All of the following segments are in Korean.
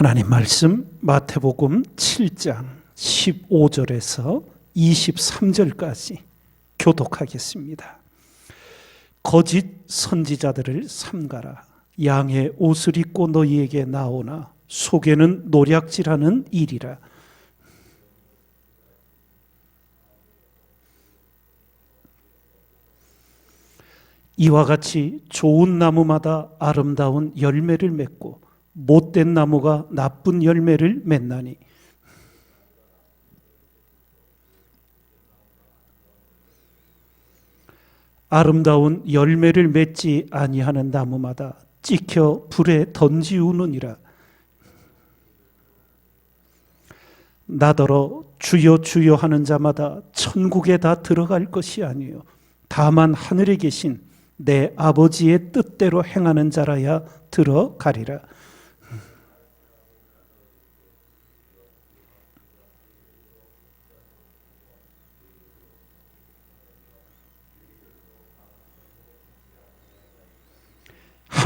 하나님 말씀 마태복음 7장 15절에서 23절까지 교독하겠습니다. 거짓 선지자들을 삼가라. 양의 옷을 입고 너희에게 나오나 속에는 노략질하는 일이라. 이와 같이 좋은 나무마다 아름다운 열매를 맺고 못된 나무가 나쁜 열매를 맺나니. 아름다운 열매를 맺지 아니하는 나무마다 찍혀 불에 던지우느니라. 나더러 주여 주여 하는 자마다 천국에 다 들어갈 것이 아니요. 다만 하늘에 계신 내 아버지의 뜻대로 행하는 자라야 들어가리라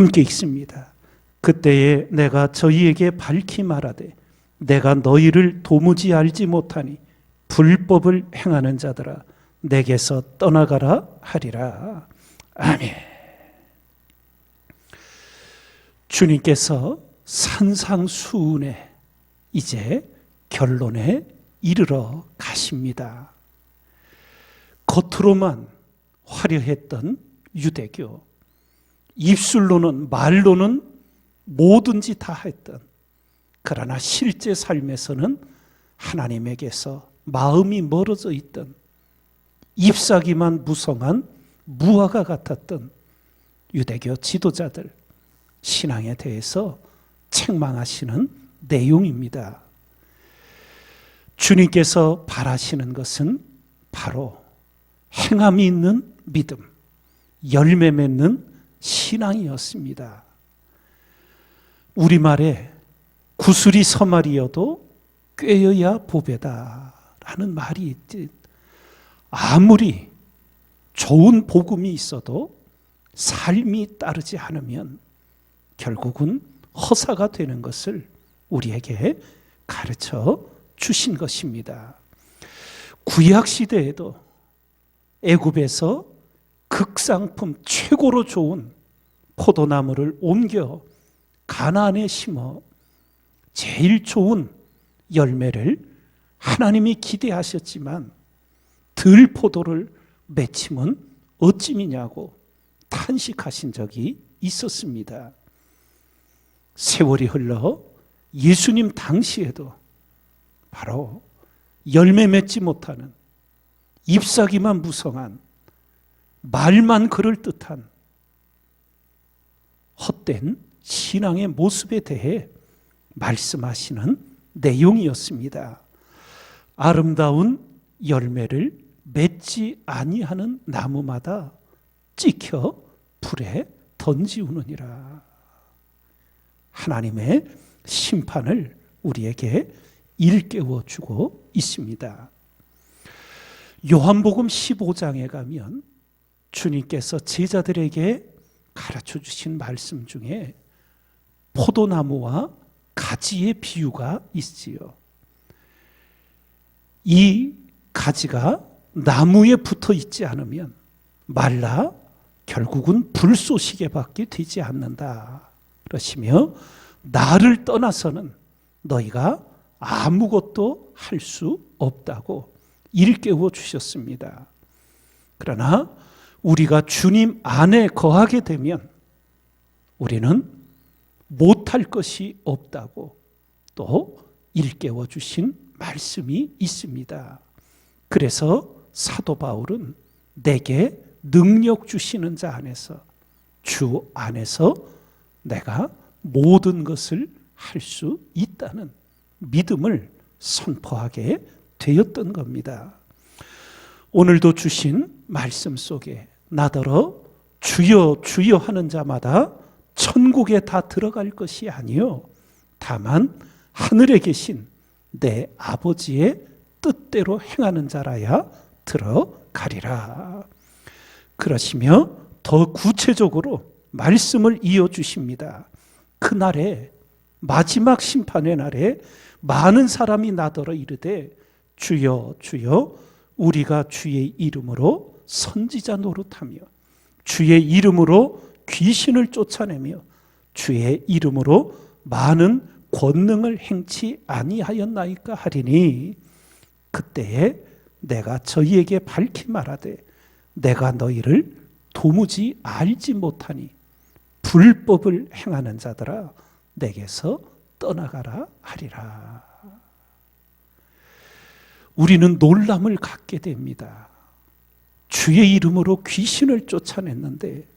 함께 있습니다. 그때에 내가 저희에게 밝히 말하되 내가 너희를 도무지 알지 못하니 불법을 행하는 자들아 내게서 떠나가라 하리라. 아멘. 주님께서 산상수훈에 이제 결론에 이르러 가십니다. 겉으로만 화려했던 유대교, 입술로는 말로는 뭐든지 다 했던 그러나 실제 삶에서는 하나님에게서 마음이 멀어져 있던 잎사귀만 무성한 무화과 같았던 유대교 지도자들 신앙에 대해서 책망하시는 내용입니다. 주님께서 바라시는 것은 바로 행함이 있는 믿음, 열매 맺는 신앙이었습니다. 우리말에 구슬이 서말이어도 꿰어야 보배다 라는 말이 있지. 아무리 좋은 복음이 있어도 삶이 따르지 않으면 결국은 허사가 되는 것을 우리에게 가르쳐 주신 것입니다. 구약 시대에도 애굽에서 극상품 최고로 좋은 포도나무를 옮겨 가나안에 심어 제일 좋은 열매를 하나님이 기대하셨지만 들 포도를 맺힘은 어찌미냐고 탄식하신 적이 있었습니다. 세월이 흘러 예수님 당시에도 바로 열매 맺지 못하는 잎사귀만 무성한 말만 그럴듯한 헛된 신앙의 모습에 대해 말씀하시는 내용이었습니다. 아름다운 열매를 맺지 아니하는 나무마다 찍혀 불에 던지우느니라. 하나님의 심판을 우리에게 일깨워 주고 있습니다. 요한복음 15장에 가면 주님께서 제자들에게 가르쳐 주신 말씀 중에 포도나무와 가지의 비유가 있지요. 이 가지가 나무에 붙어 있지 않으면 말라 결국은 불쏘시개밖에 되지 않는다. 그러시며 나를 떠나서는 너희가 아무것도 할 수 없다고 일깨워 주셨습니다. 그러나 우리가 주님 안에 거하게 되면 우리는 못할 것이 없다고 또 일깨워 주신 말씀이 있습니다. 그래서 사도 바울은 내게 능력 주시는 자 안에서 주 안에서 내가 모든 것을 할 수 있다는 믿음을 선포하게 되었던 겁니다. 오늘도 주신 말씀 속에 나더러 주여 주여 하는 자마다 천국에 다 들어갈 것이 아니요 다만 하늘에 계신 내 아버지의 뜻대로 행하는 자라야 들어가리라. 그러시며 더 구체적으로 말씀을 이어 주십니다. 그날에 마지막 심판의 날에 많은 사람이 나더러 이르되 주여 주여 우리가 주의 이름으로 선지자 노릇하며 주의 이름으로 귀신을 쫓아내며 주의 이름으로 많은 권능을 행치 아니하였나이까 하리니 그때에 내가 저희에게 밝히 말하되 내가 너희를 도무지 알지 못하니 불법을 행하는 자들아 내게서 떠나가라 하리라. 우리는 놀람을 갖게 됩니다. 주의 이름으로 귀신을 쫓아냈는데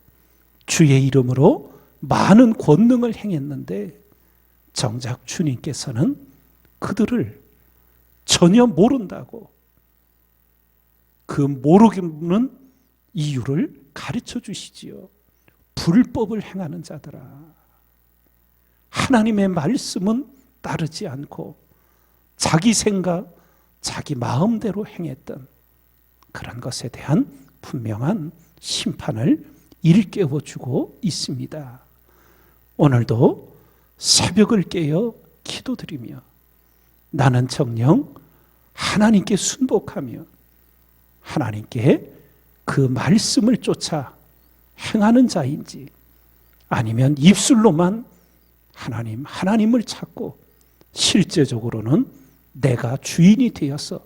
주의 이름으로 많은 권능을 행했는데 정작 주님께서는 그들을 전혀 모른다고 그 모르는 이유를 가르쳐 주시지요. 불법을 행하는 자들아. 하나님의 말씀은 따르지 않고 자기 생각, 자기 마음대로 행했던 그런 것에 대한 분명한 심판을 일깨워 주고 있습니다. 오늘도 새벽을 깨어 기도드리며 나는 정령 하나님께 순복하며 하나님께 그 말씀을 쫓아 행하는 자인지 아니면 입술로만 하나님, 하나님을 찾고 실제적으로는 내가 주인이 되어서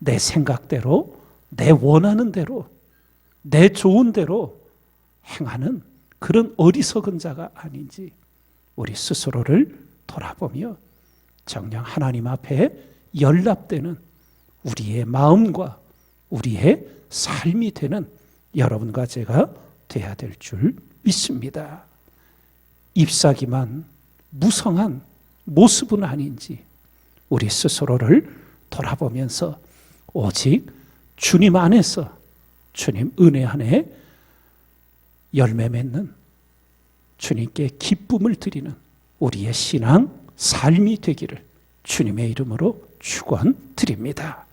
내 생각대로, 내 원하는 대로, 내 좋은 대로 행하는 그런 어리석은 자가 아닌지 우리 스스로를 돌아보며 정녕 하나님 앞에 연락되는 우리의 마음과 우리의 삶이 되는 여러분과 제가 돼야 될 줄 믿습니다. 잎사귀만 무성한 모습은 아닌지 우리 스스로를 돌아보면서 오직 주님 안에서 주님 은혜 안에 열매 맺는 주님께 기쁨을 드리는 우리의 신앙 삶이 되기를 주님의 이름으로 축원드립니다.